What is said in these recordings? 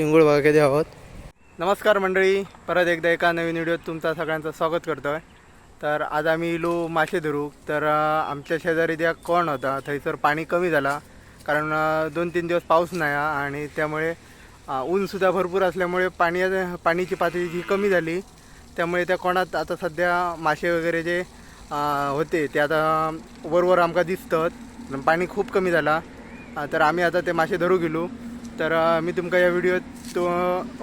चिंगूळ बघा आहोत. नमस्कार मंडळी परत एकदा एका नवीन व्हिडिओत तुमचा सगळ्यांचं स्वागत करतो आहे तर आज आम्ही इलो मासे धरू तर आमच्या शेजारी त्या कोण होता? थंयसर पाणी कमी झाला कारण दोन तीन दिवस पाऊस नाही हा आणि त्यामुळे ऊनसुद्धा भरपूर असल्यामुळे पाणी पाणीची पातळी जी कमी झाली त्यामुळे त्या कोणात आता सध्या मासे वगैरे जे होते ते आता वरवर आमकां दिसतात पाणी खूप कमी झाला. तर आम्ही आता ते मासे धरू गेलो. तर मी तुमका या व्हिडिओत तो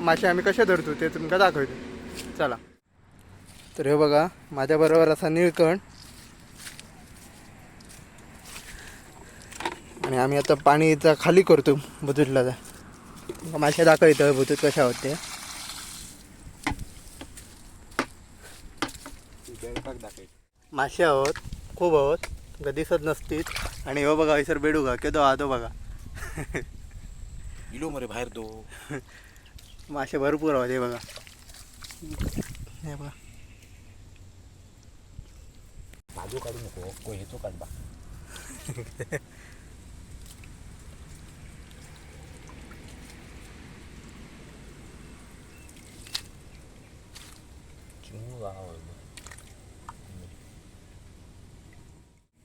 मासे आम्ही कसे धरतो ते तुमका दाखवतो. चला. तर हे बघा माझ्याबरोबर असा निळकण आणि आम्ही आता पाणीचा खाली करतो बुतूतला मासे दाखवतो बुतूत कशा ते मासे आहोत खूप आहोत. दिसत नसतीत. आणि हो बघा सर बेडू का केदो हा तो बघा. इलो मरे बाहेर दो. मासे भरपूर आहोत हे बघा. हे बघा. बाजू काढू नको को हेचो काढ बा.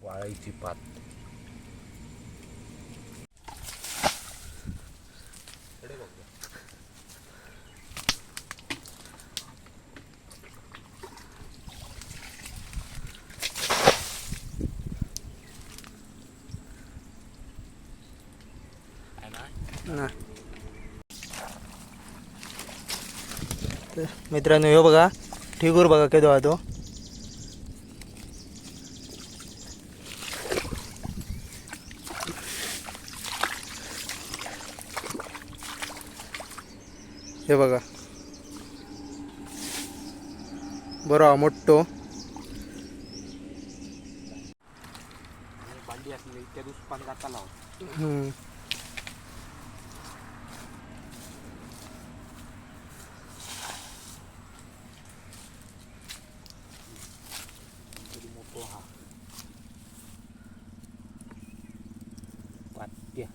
वाळायची पात ना तर मित्रांनो हे बघा ठीकूर बघा केदो हा तो हे बघा. बरो हा मोठो भांडी असली त्या दिवशी पाणी गाता लाव हम्म. तरी मोठो हा पात्या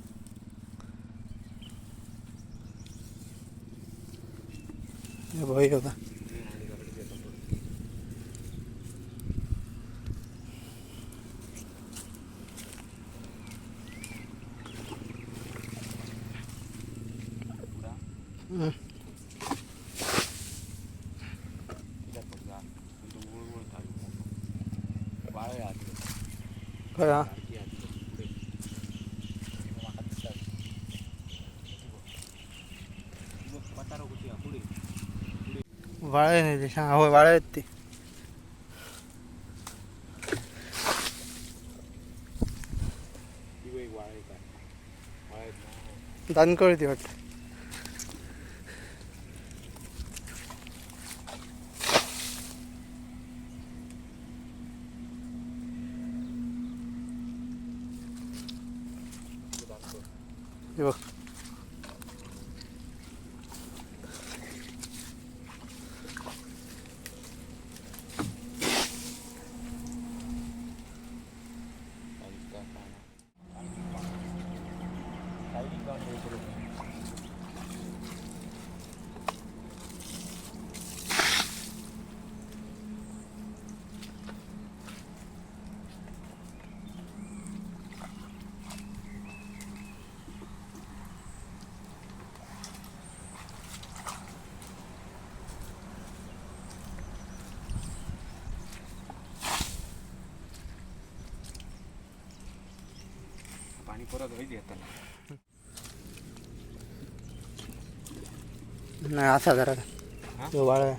हे बघा हे बघा हम्म. वाळे आत काय हा? सारखी आत पुढे माका दिसतात बघ पतारा कुठे आहे, पुढे वाळे नाही ते शा होय वाळे आहेत ते ती वेग वाळे काय वाळे ना दानकळ ती वाटतं हे बघ परत होईल येताना. नाही असा जरा? तो वाळा आहे.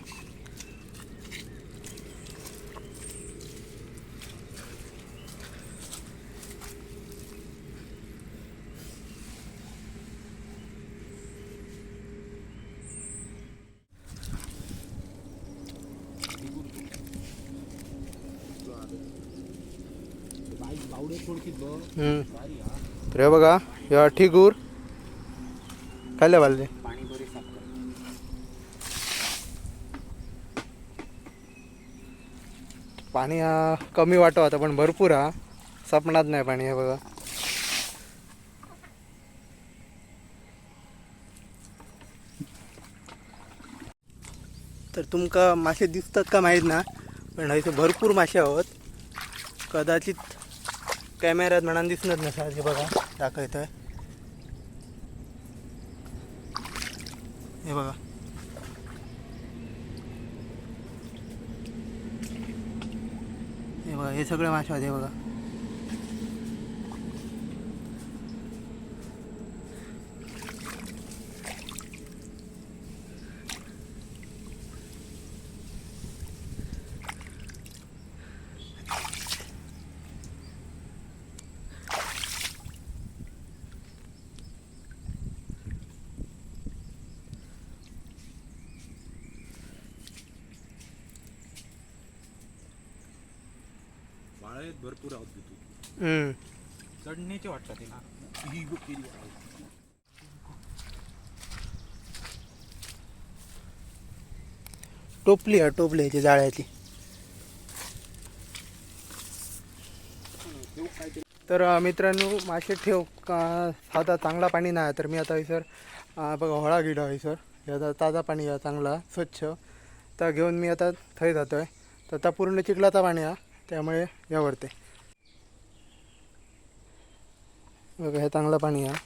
रे बघा या ठिगूर. खाल्ल्या पाहिजे पाणी हा कमी वाटो आता पण भरपूर हा. सपनात नाही पाणी हे बघा. तर तुमका मासे दिसतात का माहीत ना पण इथं भरपूर मासे आहोत. कदाचित कॅमेऱ्यात म्हणा दिसणार नाही हे बघा दाखवतोय. हे बघा. हे बघा हे सगळे मासे आहेत हे बघा. भरपूर आहोत तिथून हम्म. चढणीचे वाटतात तिला ही बघ. टोपली आहे टोपली आहे ती जाळ्याची तर अं, मित्रांनो मासे ठेव. का आता चांगला पाणी नाही तर मी आता सर बघा होळा गेलो आहे सर. हे आता ताजा पाणी आहे चांगला स्वच्छ. तर घेऊन मी आता थंय जातो आहे तर आता पूर्ण चिखलाचा पाणी आहे. त्यामुळे यावरते. बघा हे चांगलं पाणी आहे.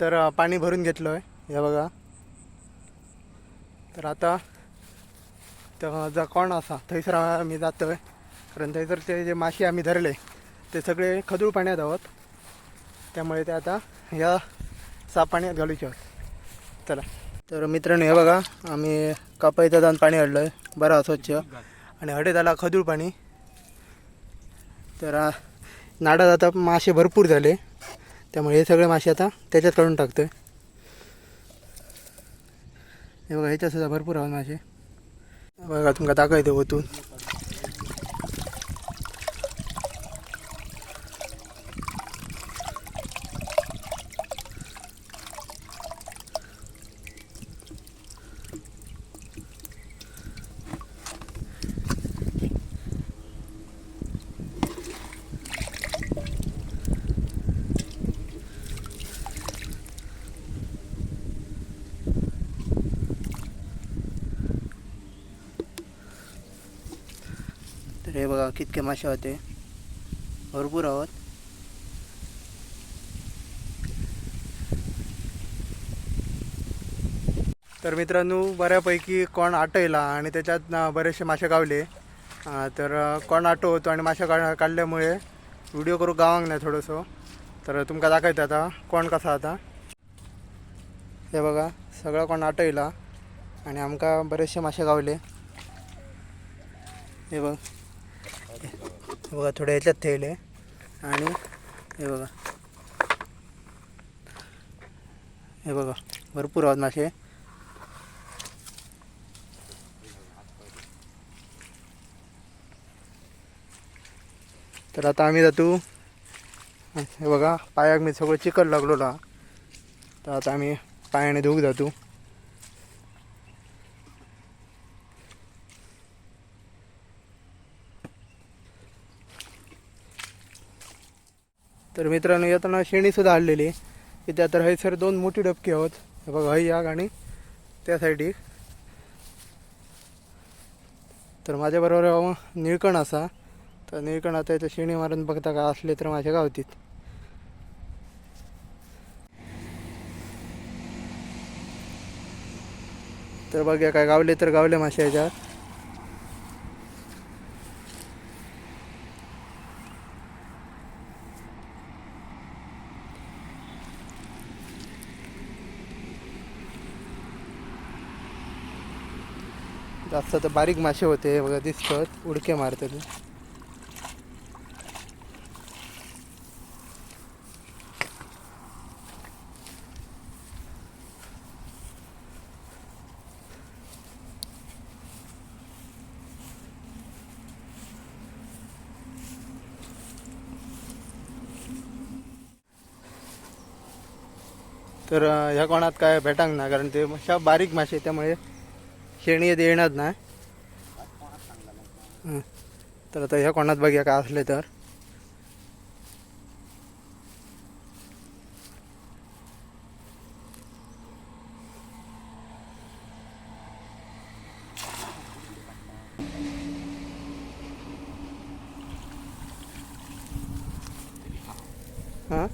तर पाणी भरून घेतलं आहे हे बघा. तर आता तर जा कोण असा थंयसर आम्ही जातो आहे कारण थंयसर ते जे मासे आम्ही धरले ते सगळे खदूळ पाण्यात आहोत. त्यामुळे ते आता या साफ पाण्यात घालूचे आहोत चला. तर मित्रांनो हे बघा आम्ही कापायचं जाऊन पाणी हडलं आहे बरं स्वच्छ. आणि हडेत आला खदूळ पाणी. तर नाडात आता मासे भरपूर झाले. त्यामुळे हे सगळे मासे आता त्याच्यात काढून टाकतोय. हे बघा ह्याच्यात सुद्धा भरपूर आहे मासे. बघा तुमका दाखवते ओतून तर हे बघा कितके मासे होते. भरपूर आहोत. तर मित्रांनो बऱ्यापैकी कोण आटयला आणि त्याच्यात बरेचसे मासे गावले. तर कोण आटो होतो आणि मासे काढ काढल्यामुळे व्हिडिओ करू गावांक नाही थोडंसं. तर तुमका दाखवतं आता कोण कसा आता हे बघा सगळं कोण आटयला आणि आमका बरेचसे मासे गावले. हे बघ. बघा थोडे ह्याच्यात आहे आणि हे बघा. हे बघा भरपूर आहोत मासे तर आता आम्ही जातो. हे बघा पायाक मी सगळं चिकट लागलो ना तर आता आम्ही पायाने धुवूक जातो. तर मित्रांनो येताना शेणीसुद्धा आणलेली की त्या तर हैसर दोन मोठी डबकी आहोत. हे बघा हय याग आणि त्या साईडी तर माझ्याबरोबर निळकण असा. तर निळकण आता इथं शेणी मारून बघता का असले तर माझ्या गावतीत. तर बघूया काय गावले तर गावले मासे याच्यात. जास्त तर बारीक मासे होते हे बघा दिसतात. उडके मारतात. तर ह्या कोणात काय भेटांग ना कारण ते अशा बारीक मासे त्यामुळे खेळणी येते येणार नाही तर आता ह्या कोणात बघूया काय असले तर. हां?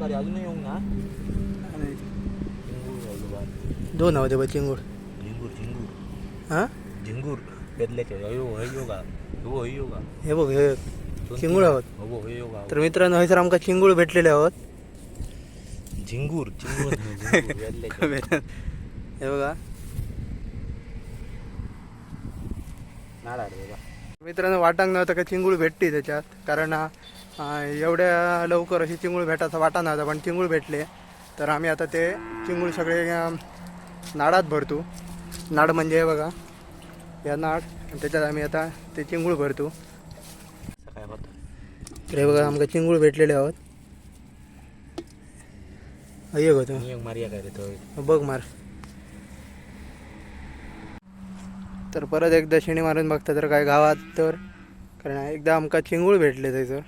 उपकारी अजूनही येऊ ना. दोन हवं ते बा चिंगूळ. झिंगूर झिंगूर. हां? झिंगूर बेदल्याचे. अयो हयो का हो हयो का हे बघ हे चिंगूळ आहोत हो हयो का तर मित्रांनो हयसर आमका चिंगूळ भेटलेले आहोत झिंगूर झिंगूर झिंगूर बेदल्याचे. हे बघा. नाडा रे बा मित्रांनो वाटांक नव्हतं का चिंगूळ भेटते त्याच्यात. कारण एवढ्या लवकर अशी चिंगूळ भेटायचा वाटा नव्हता पण चिंगूळ भेटले. तर आम्ही आता ते चिंगूळ सगळे नाडात भरतो. नाड म्हणजे हे बघा या नाड आणि त्याच्यात आम्ही आता ते चिंगूळ भरतो. हे बघा आमका चिंगूळ भेटलेले आहोत. मारिया काय रे तो? बघ मार. तर परत एकदा शेणी मारून बघता तर काय गावात तर कारण एकदा आमका चिंगूळ भेटले थंयसर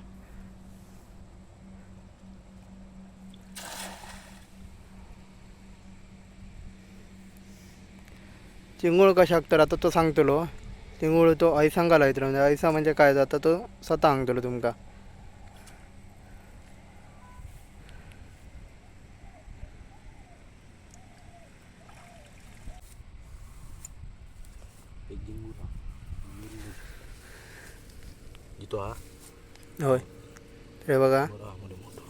चिंगूळ कशाक तर आता तो सांगतलो. चिंगूळ तो आयसांक लायतलो म्हणजे ऐसा म्हणजे काय? जाता तो स्वतः सांगतलो तुमका एक झिंगूर हा इतो हा होय तर हे बघा बरं हा मोठे मोठं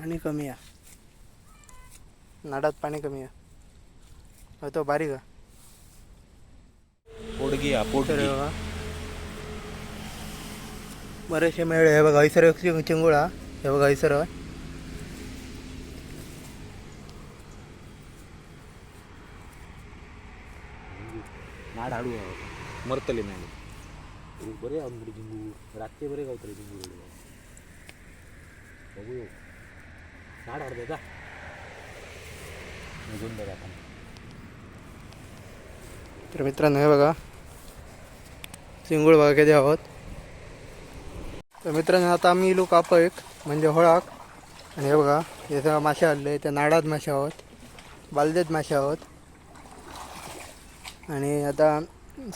पाणी कमी आहे. नाडात पाणी कमी आहे. तो बारीक आहे. पोडगी बघा. बरेचसे मेळे हे बघा हैसर चिंगुळा हे बघा हैसर. नाड हाडू मरतले नाही बरे आमकडे झिंगूर रातचे बरे गावतले झिंगूर एवढे. बघू नाड अर्धे जा निघून बघा आपण तर मित्रांनो हे बघा चिंगूळ बघा किती आहोत तर मित्रांनो आता आम्ही इलो काप एक म्हणजे होळाक आणि हे बघा हे सगळं मासे आणले त्या नाडात मासे आहोत बालदेत मासे आहोत आणि आता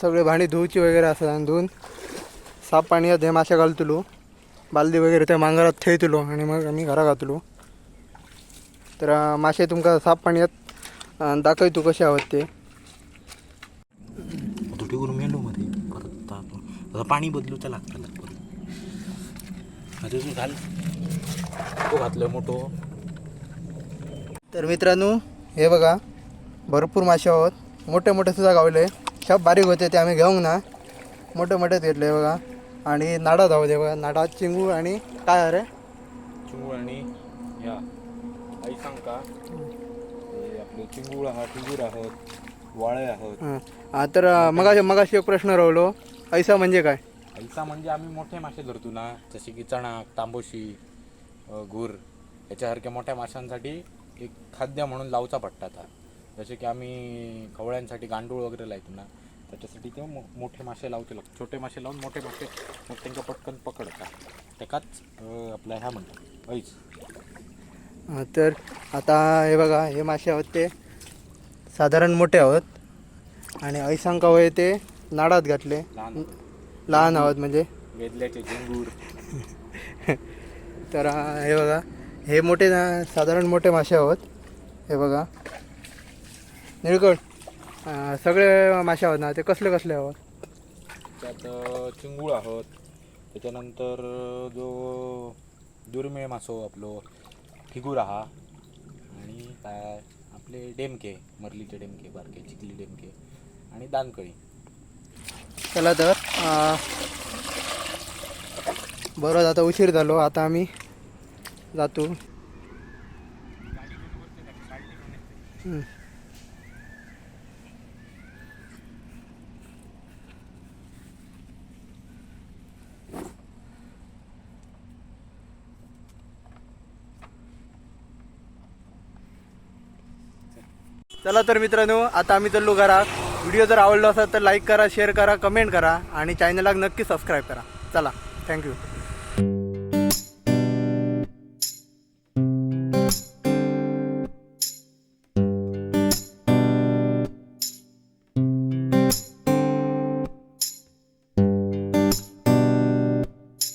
सगळे भांडी धुवची वगैरे असतात आणि धुवून साफ पाणी हे मासे घालतलो बालदी वगैरे त्या मांगरात ठेवतलो आणि मग आम्ही घरा घातलो तर मासे तुमका साफ पाण्यात दाखवतो कसे आहोत ते. तुटी करून मेंडू मध्ये. परत ताप आता पाणी बदलू त्या लागतं. परत आता तू घाल. तो घातलं मोठो. तर मित्रांनो हे बघा भरपूर मासे आहोत. मोठे मोठे सुद्धा गावले. शाप बारीक होते ते आम्ही घेऊन ना. मोठे मोठेच घेतले बघा. आणि आहोत हे बघा. नाडात चिंगूळ आणि काय अरे चिंगूळ आणि या. आई सांग का हे आपले चिंगूळ आहात टिंगूर आहोत वाळे आहोत. हं. हा, तर मगाशी मगाशी एक प्रश्न राहिलो. ऐसा म्हणजे काय? ऐसा म्हणजे आम्ही मोठे मासे धरतो ना जसे की चणाक तांबोशी अ, घूर याच्यासारख्या मोठ्या माशांसाठी एक खाद्य म्हणून लावचा पडतात हा जसे की आम्ही खवळ्यांसाठी गांडूळ वगैरे लावतो ना त्याच्यासाठी ते मो मोठे मासे लावते लागतात छोटे मासे लावून मोठे मासे मग त्यांना पटकन पकडतात. त्याकाच अ, आपल्या ह्या म्हणतात ऐस तर आता हे बघा हे मासे आहोत ते. साधारण मोठे आहोत. आणि ऐसांका होय ते नाडात घातले. लहान आहोत. म्हणजे. तर हे बघा. हे मोठे ना- साधारण मोठे मासे आहोत. हे बघा. निळकट अं, सगळे मासे आहोत ना ते कसले कसले आहोत? त्यात चिंगूळ आहोत. त्याच्यानंतर जो दुर्मिळ मासो आपलो फिगुरा आहा आणि काय आपले डेमके मरलीचे डेमके बारके चिखली डेमके आणि दानकळी. चला तर अं, बरं आता उशीर झालो आता आम्ही जातो. चला तर मित्रांनो आता आम्ही चाललो घरा व्हिडिओ जर आवडला असेल तर लाईक करा शेअर करा कमेंट करा आणि चॅनलला नक्की सबस्क्राईब करा. चला थँक्यू